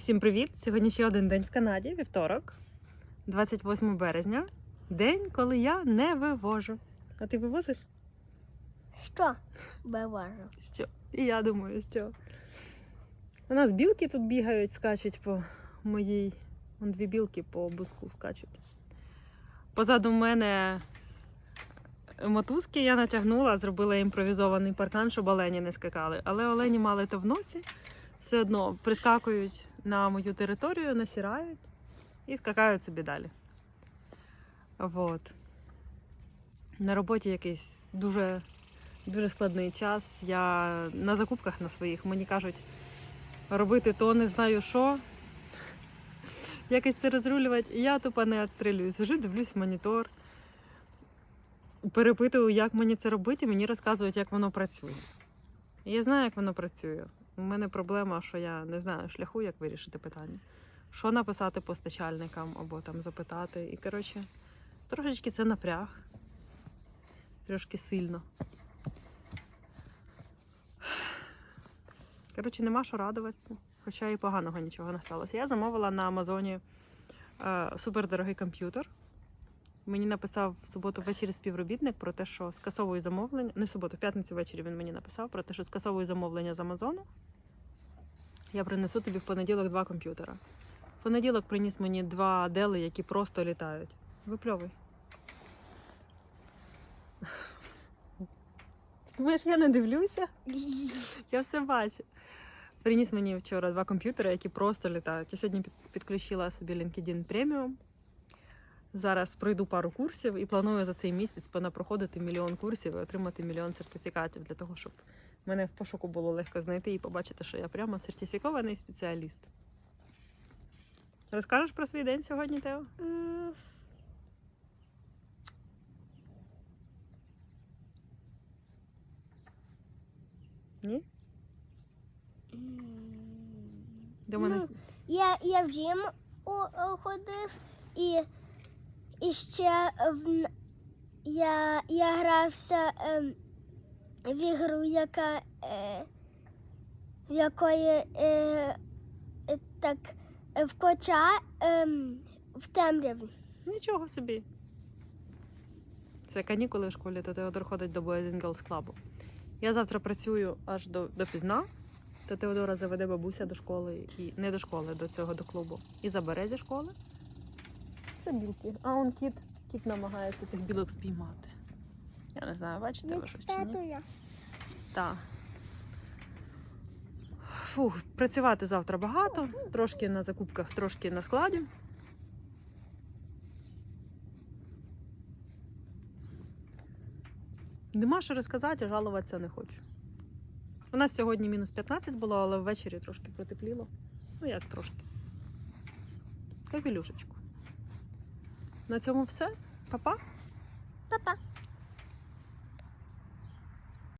Всім привіт! Сьогодні ще один день в Канаді, вівторок, 28 березня. День, коли я не вивожу. А ти вивозиш? Що? Биважу. Що? І я думаю, що. У нас білки тут бігають, скачуть по моїй. Вон дві білки по буску скачуть. Позаду мене мотузки я натягнула, зробила імпровізований паркан, щоб олені не скакали. Але олені мали то в носі, все одно прискакують на мою територію, насірають і скакають собі далі. Вот. На роботі якийсь дуже дуже складний час. Я на закупках на своїх мені кажуть робити то не знаю що. Якось це розрулювати. І я тупо не відстрілюю. Сижу, дивлюсь в монітор, перепитую, як мені це робити, мені розказують, як воно працює. Я знаю, як воно працює. У мене проблема, що я не знаю шляху, як вирішити питання. Що написати постачальникам або там запитати. І коротше, трошечки це напряг. Трошки сильно. Коротше, нема що радуватися, хоча і поганого нічого не сталося. Я замовила на Амазоні е, супердорогий комп'ютер. Мені написав в суботу ввечері співробітник про те, що скасовує замовлення. Не в суботу, в п'ятницю ввечері він мені написав про те, що скасовує замовлення з Амазону. Я принесу тобі в понеділок два комп'ютера. В понеділок приніс мені два дели, які просто літають. Випльовуй. Думаєш, я не дивлюся? Я все бачу. Приніс мені вчора два комп'ютери, які просто літають. Я сьогодні підключила собі LinkedIn Premium. Зараз пройду пару курсів і планую за цей місяць понапроходити мільйон курсів і отримати мільйон сертифікатів для того, щоб мене в пошуку було легко знайти і побачити, що я прямо сертифікований спеціаліст. Розкажеш про свій день сьогодні, Тео? Ні? До мене Ну, Я, я в джим ходив і, і ще в, я, я грався ем, в ігру, яка е, в якої е, е, так е, в коча ем, в темряві. Нічого собі. Це канікули в школі, то Теодор ходить до Boys Girls Club. Я завтра працюю аж до, до пізна, то Теодора заведе бабуся до школи і не до школи, до цього до клубу. І забере зі школи. Це білки. А он кіт. Кіт намагається тих білок спіймати. Я не знаю, бачите ви щось чи ні? Так. Фух, працювати завтра багато, трошки на закупках, трошки на складі. Нема що розказати, а жалуватися не хочу. У нас сьогодні мінус 15 було, але ввечері трошки протепліло. Ну як трошки. Капелюшечку. На цьому все. Па-па. Па-па.